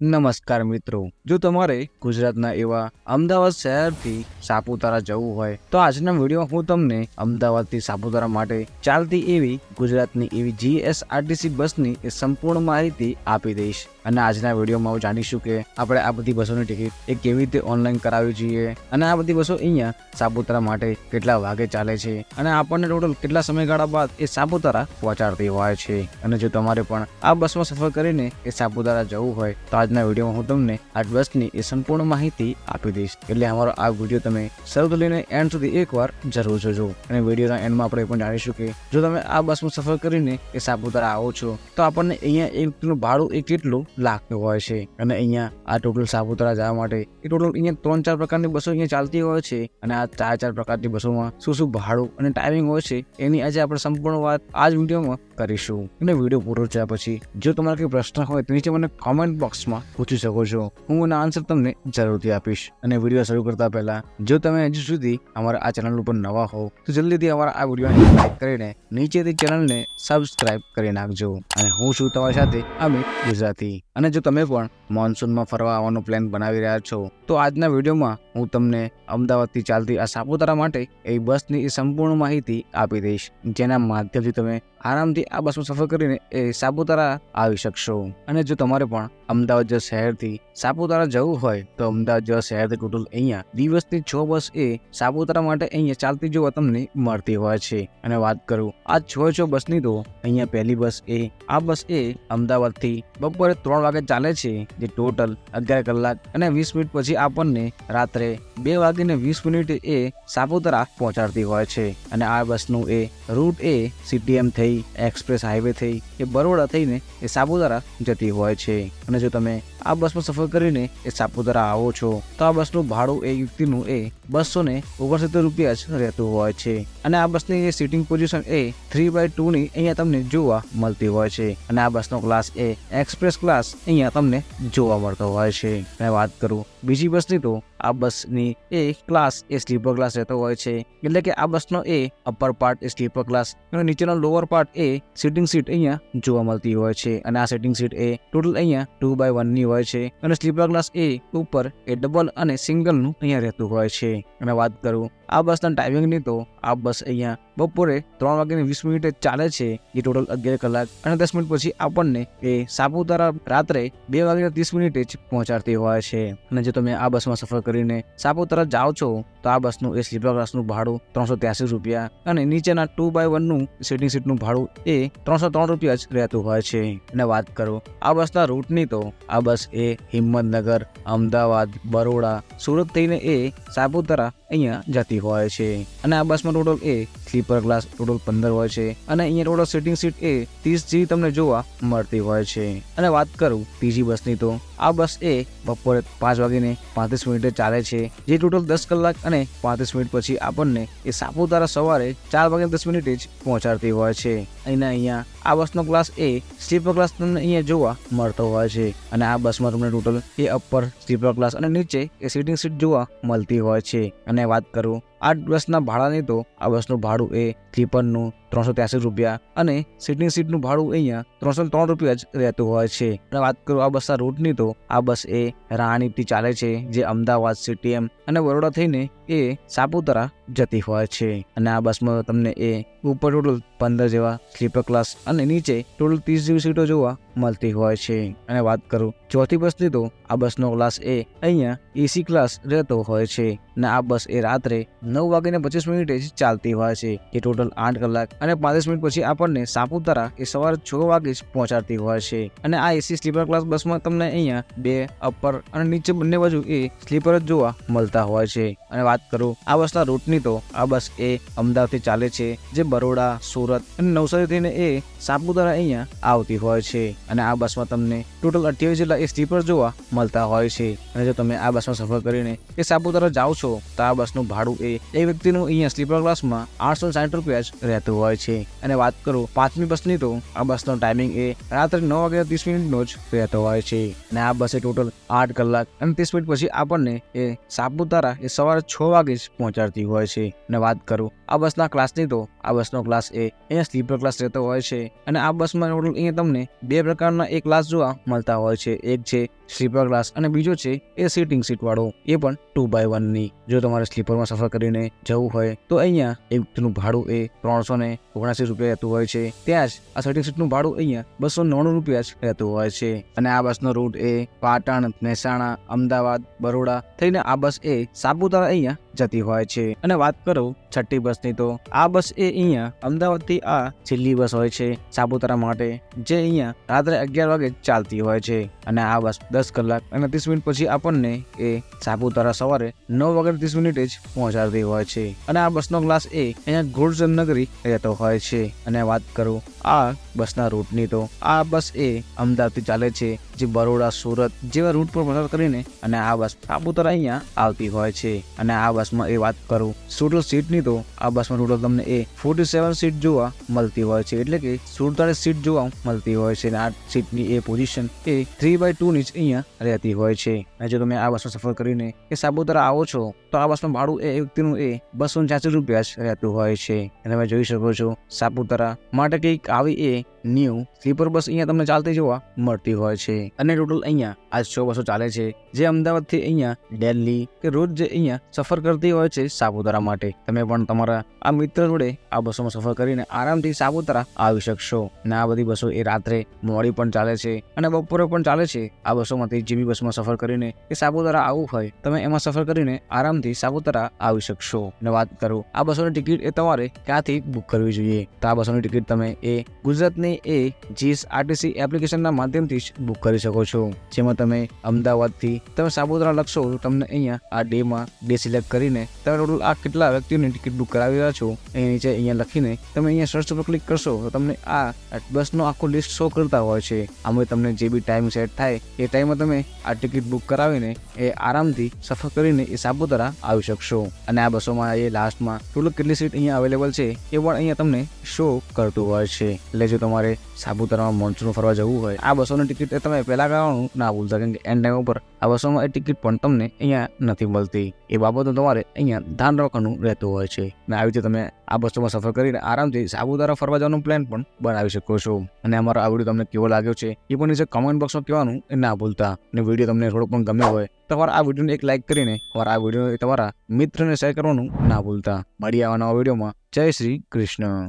નમસ્કાર મિત્રો. જો તમારે ગુજરાતના એવા અમદાવાદ શહેરથી સાપુતારા જવું હોય, તો આજના વિડીયોમાં હું તમને અમદાવાદથી સાપુતારા માટે ચાલતી એવી ગુજરાતની એવી જીએસઆરટીસી બસની સંપૂર્ણ માહિતી આપી દઈશ. અને આજના વિડીયોમાં જાણીશું કે આપણે આ બધી બસોની ટિકિટ એ કેવી રીતે ઓનલાઈન કરાવવી જોઈએ અને આ બધી બસો અહીંયા સાપુતારા માટે કેટલા વાગે ચાલે છે અને આપણને ટોટલ કેટલા સમયગાળા બાદ એ સાપુતારા પહોંચાડતી હોય છે. અને જો તમારે પણ આ બસમાં સફર કરીને એ સાપુતારા જવું હોય તો આજના વિડીયોમાં હું તમને આ બસની એ સંપૂર્ણ માહિતી આપી દઈશ. એટલે અમારો આ વીડિયો તમે શરૂ લઈને એન્ડ સુધી એકવાર જરૂર જોજો. અને વિડીયોના એન્ડમાં આપણે પણ જાણીશું કે જો તમે આ બસમાં સફર કરીને એ સાપુતારા આવો છો, તો આપણને અહીંયા એક ભાડું એ કેટલું લાગતું હોય છે. અને અહીંયા આ ટોટલ સાપુતારા જવા માટે એ ટોટલ અહીંયા ત્રણ ચાર પ્રકારની બસો અહીંયા ચાલતી હોય છે. અને આ ચાર ચાર પ્રકારની બસોમાં શું શું ભાડું અને ટાઈમિંગ હોય છે એની આજે આપણે સંપૂર્ણ વાત આ જ વિડીયોમાં કરીશું. અને વીડિયો પૂરો થયા પછી જો તમારા કોઈ પ્રશ્ન હોય તો નીચે મને કોમેન્ટ બોક્સમાં પૂછી શકો છો. હું એના આન્સર તમને જરૂરથી આપીશ. અને વીડિયો શરૂ કરતા પહેલા જો તમે હજુ સુધી અમારા આ ચેનલ ઉપર નવા હોવ તો જલ્દીથી અમારા આ વિડીયોને લાઈક કરીને નીચેથી ચેનલને સબસ્ક્રાઈબ કરી નાખજો. અને હું છું તમારી સાથે અમિત ગુજરાતી. અને જો તમે પણ મોન્સૂનમાં ફરવા આવવાનો પ્લાન બનાવી રહ્યા છો, તો આજના વિડીયોમાં હું તમને અમદાવાદથી ચાલતી આ સાપુતારા માટે એ બસની સંપૂર્ણ માહિતી આપી દઈશ, જેના માધ્યમથી તમે આરામથી આ બસમાં સફર કરીને એ સાપુતારા આવી શકશો. અને જો તમારે પણ અમદાવાદ જેવા શહેરથી સાપુતારા જવું હોય, તો અમદાવાદ જેવા શહેરથી ટોટલ અહીંયા દિવસની છ બસ એ સાપુતારા માટે અહીંયા ચાલતી જોવા તમને મળતી હોય છે. અને વાત કરું આ છ છ બસની, તો અહીંયા પહેલી બસ એ, આ બસ એ અમદાવાદથી બપોરે ત્રણ વાગે ચાલે છે, જે ટોટલ અગિયાર કલાક અને વીસ મિનિટ પછી આપણને રાત્રે બે વાગીને વીસ મિનિટ એ સાપુતારા પહોંચાડતી હોય છે. અને આ બસનું એ રૂટ એ સીટીએમ થઈ, એક્સપ્રેસ હાઈવે થઈ, એ બરોડા થઈને એ સાપુતારા જતી હોય છે. અને જો તમે આ બસમાં સફર કરીને એ સાપુતારા આવો છો. તો આ બસનું ભાડું એ વ્યક્તિનું એ બસો ને ઓગણસિત્તેર રૂપિયા જ રહેતું હોય છે. અને આ બસની સીટિંગ પોઝિશન એ થ્રી બાય ટુની અહીંયા તમને જોવા મળતી હોય છે. અને આ બસનો ક્લાસ એ એક્સપ્રેસ ક્લાસ અહીંયા તમને જોવા મળતો હોય છે. મેં વાત કરું, બીજી બસની તો આ બસની એ ક્લાસ એ સ્લીપર ક્લાસ રહેતો હોય છે. એટલે કે આ બસનો એ અપર પાર્ટ એ સ્લીપર ક્લાસ અને નીચેનો લોઅર પાર્ટ એ સિટિંગ સીટ અહીંયા જોવા મળતી હોય છે. અને આ સિટિંગ સીટ એ ટોટલ અહીંયા ટુ બાય વનની હોય છે અને સ્લીપર ક્લાસ એ ઉપર એ ડબલ અને સિંગલનું અહીંયા રહેતું હોય છે. અને વાત કરું આ બસના ટાઈમિંગની તો આ બસ અહીંયા બપોરે ત્રણ વાગ્યાની વીસ મિનિટે ચાલે છે એ ટોટલ અગિયાર કલાક અને દસ મિનિટ પછી આપણને એ સાપુતારા રાત્રે બે વાગ્યા ત્રીસ મિનિટે જ પહોંચાડતી હોય છે. અને જો તમે આ બસમાં સફર કરીને સાપુતારા જાઓ છો, તો આ બસનું એ સ્લીપર ક્લાસનું ભાડું ત્રણસો ત્યાસી રૂપિયા અને નીચેના ટુ બાય વનનું સિટિંગ સીટનું ભાડું એ ત્રણસો ત્રણ રૂપિયા જ રહેતું હોય છે. અને વાત કરો આ બસના રૂટની તો આ બસ એ હિંમતનગર, અમદાવાદ, બરોડા, સુરત થઈને એ સાપુતારા અહીંયા જતી હોય છે. અને આ બસમાં ટોટલ એ સ્લીપર ક્લાસ ટોટલ પંદર હોય છે અને અહીંયા ટોટલ સિટિંગ સીટ એ ત્રીસ જેવી તમને જોવા મળતી હોય છે. અને વાત કરું ત્રીજી બસની તો, આ બસ એ બપોરે પાંચ વાગીને પાંત્રીસ મિનિટે ચાલે છે, જે ટોટલ દસ કલાક અને પાંત્રીસ મિનિટ પછી આપણને એ સાપુતારા સવારે ચાર વાગે દસ મિનિટે જ પહોંચાડતી હોય છે. અહીંના અહીંયા આ બસનો ક્લાસ એ સ્લીપર ક્લાસ તમને અહીંયા જોવા મળતો હોય છે. અને આ બસમાં તમને ટોટલ એ અપર સ્લીપર ક્લાસ અને નીચે એ સિટિંગ સીટ જોવા મળતી હોય છે. અને વાત કરું આ બસના ભાડાની તો આ બસનું ભાડું એ સ્લીપરનું ત્રણસો ત્યાસી રૂપિયા અને સીટની સીટનું ભાડું અહીંયા ત્રણસો ત્રણ રૂપિયા જ રહેતું હોય છે. અને વાત કરું આ બસના રૂટની તો, આ બસ એ રાણીપથી ચાલે છે, જે અમદાવાદ સીટીએમ અને બરોડા થઈને એ સાપુતારા જતી હોય છે. અને આ બસમાં તમને એ ઉપર ટોટલ પંદર જેવા સ્લીપર ક્લાસ અને નીચે ટોટલ ત્રીસ જેવી સીટો જોવા મળતી હોય છે. અને વાત કરું ચોથી બસની તો, આ બસનો ક્લાસ એ અહીંયા એસી ક્લાસ રહેતો હોય છે. અને આ બસ એ રાત્રે નવ વાગીને પચીસ મિનિટે ચાલતી હોય છે. એ ટોટલ આઠ કલાક અને પાંત્રીસ મિનિટ પછી આપણને સાપુતારા એ સવારે છ વાગે જ પહોંચાડતી હોય છે. અને આ એસી સ્લીપર ક્લાસ બસમાં તમને અહીંયા બે અપર અને નીચે બંને બાજુ એ સ્લીપર જ જોવા મળતા હોય છે. અને વાત કરું આ બસના રૂટની તો આ બસ એ અમદાવાદથી ચાલે છે, જે બરોડા, સુરત અને નવસારી થઈને એ સાપુતારા અહીંયા આવતી હોય છે. અને આ બસમાં તમને ટોટલ અઠ્યાવીસ જેટલા એ સ્લીપર જોવા મળતા હોય છે. અને જો તમે આ બસમાં સફર કરીને એ સાપુતારા જાઓ છો, તો આ બસનું ભાડું એ એક વ્યક્તિનું અહીંયા સ્લીપર ક્લાસમાં આઠસો સાઠ રૂપિયા જ રહેતું હોય છે. અને વાત કરું પાંચમી બસની તો આ બસનો ટાઈમિંગ એ રાત્રે નવ વાગ્યા ત્રીસ મિનિટનો જ રહેતો હોય છે. અને આ બસે ટોટલ આઠ કલાક અને ત્રીસ મિનિટ પછી આપણને એ સાપુતારા એ સવારે છ વાગે જ પહોંચાડતી હોય છે. અને વાત કરું આ બસના ક્લાસની તો આ બસનો ક્લાસ એ અહીંયા સ્લીપર ક્લાસ રહેતો હોય છે. અને આ બસમાં ટોટલ અહીંયા તમને બે પ્રકારના એક ક્લાસ જોવા મળતા હોય છે. એક છે સ્લીપર ક્લાસ અને બીજો છે એ સીટિંગ સીટ વાળો એ પણ ટુ બાય વનની જો તમારે સ્લીપરમાં સફર કરીને જવું હોય, તો અહીંયા એક વ્યક્તિનું ભાડું એ ત્રણસો ને ઓગણસી રૂપિયા રહેતું હોય છે. ત્યાં જ આ સીટિંગ સીટનું ભાડું અહીંયા બસો નવ્વાણું રૂપિયા જ રહેતું હોય છે. અને આ બસનો રૂટ એ પાટણ, મહેસાણા, અમદાવાદ, બરોડા થઈને આ બસ એ સાપુતારા અહીંયા જતી હોય છે. અને વાત કરું છઠ્ઠી બસની તો, આ બસ એ અહીંયા અમદાવાદથી આ છેલ્લી બસ હોય છે સાપુતારા માટે, જે અહીંયા રાત્રે અગિયાર વાગે ચાલતી હોય છે. અને આ બસ દસ કલાક અને ત્રીસ મિનિટ પછી આપણને એ સાપુતારા સવારે નવ વાગે ત્રીસ મિનિટે જ પહોંચાડતી હોય છે. અને આ બસનો ક્લાસ એ અહીંયા ગુર્જર નગરી રહેતો હોય છે. અને વાત કરું આ બસના રૂટની તો આ બસ એ અમદાવાદથી ચાલે છે, જે બરોડા, સુરત જેવા રૂટ પર પસાર કરીને અને આ બસ સાપુતારા અહીંયા આવતી હોય છે. અને આ બસમાં એ વાત કરું ટોટલ સીટની તો આ બસમાં ટોટલ તમને એ ફોર્ટી સેવન સીટ જોવા મળતી હોય છે, એટલે કે સુડતાળીસ સીટ જોવા મળતી હોય છે. અને આ સીટની એ પોઝિશન એ થ્રી બાય ટુ ની જ અહીંયા રહેતી હોય છે. અને જો તમે આ બસમાં સફર કરીને એ સાપુતારા આવો છો, તો આ બસમાં ભાડું એ વ્યક્તિનું એ બસો છ્યાસી રૂપિયા જ રહેતું હોય છે. અને તમે જોઈ શકો છો સાપુતારા માટે કંઈક આવી એ week. ન્યૂ સ્લીપર બસ અહીંયા તમને ચાલતી જોવા મળતી હોય છે. અને ટોટલ અહીંયા આ છ બસો ચાલે છે. જે અમદાવાદથી અહીંયા દિલ્હી કે રોજ જે અહીંયા સફર કરતી હોય છે સાપુતારા માટે. તમે પણ તમારા આ મિત્ર જોડે આ બસોમાં સફર કરીને આરામથી સાપુતારા આવી શકશો. અને આ બધી બસો એ રાત્રે મોડી પણ ચાલે છે અને બપોરે પણ ચાલે છે. આ બસોમાંથી જે બસમાં સફર કરીને એ સાપુતારા આવવું હોય, તમે એમાં સફર કરીને આરામથી સાપુતારા આવી શકશો. અને વાત કરું, આ બસોની ટિકિટ એ તમારે ક્યાંથી બુક કરવી જોઈએ? તો આ બસોની ટિકિટ તમે એ ગુજરાતની એ જીએસ આરટીસી એપ્લિકેશનના માધ્યમથી જ બુક કરી શકો છો. જેમાં તમે અમદાવાદથી તમે સાપુતારા લખશો તો તમને અહીંયા આ ડેમાં ડે સિલેક્ટ કરીને તમે ટોટલ આ કેટલા વ્યક્તિઓની ટિકિટ બુક કરાવી રહ્યા છો એ નીચે અહીંયા લખીને તમે અહીંયા સર્ચ પર ક્લિક કરશો તો તમને આ બસનો આખો લિસ્ટ શો કરતા હોય છે. આમાં તમને જે બી ટાઈમ સેટ થાય એ ટાઈમમાં તમે આ ટિકિટ બુક કરાવીને એ આરામથી સફર કરીને એ સાપુતારા આવી શકશો. અને આ બસોમાં એ લાસ્ટમાં ટોટલ કેટલી સીટ અહીંયા અવેલેબલ છે એ પણ અહીંયા તમને શો કરતું હોય છે. એટલે જો તમારે સાપુતારામાં મોન્સૂન ફરવા જવું હોય, આ બસોની ટિકિટ એ તમે પહેલાં કરવાનું ના ભૂલતા, કેમ કે એન્ડ ટાઈમ ઉપર આ બસોમાં એ ટિકિટ પણ તમને અહીંયા નથી મળતી. એ બાબતનું તમારે અહીંયા ધ્યાન રાખવાનું રહેતું હોય છે. અને આવી રીતે તમે આ બસોમાં સફર કરીને આરામથી સાપુતારા ફરવા જવાનો પ્લાન પણ બનાવી શકો છો. અને અમારો આ વીડિયો તમને કેવો લાગ્યો છે, એ પણ નીચે કમેન્ટ બોક્સમાં કહેવાનું, એ ના ભૂલતા. અને વીડિયો તમને થોડો પણ ગમ્યો હોય તમારા આ વિડીયોને એક લાઇક કરીને તમારા આ વીડિયો તમારા મિત્રને શેર કરવાનું ના ભૂલતા. મળી આવવાના વિડીયોમાં. જય શ્રી કૃષ્ણ.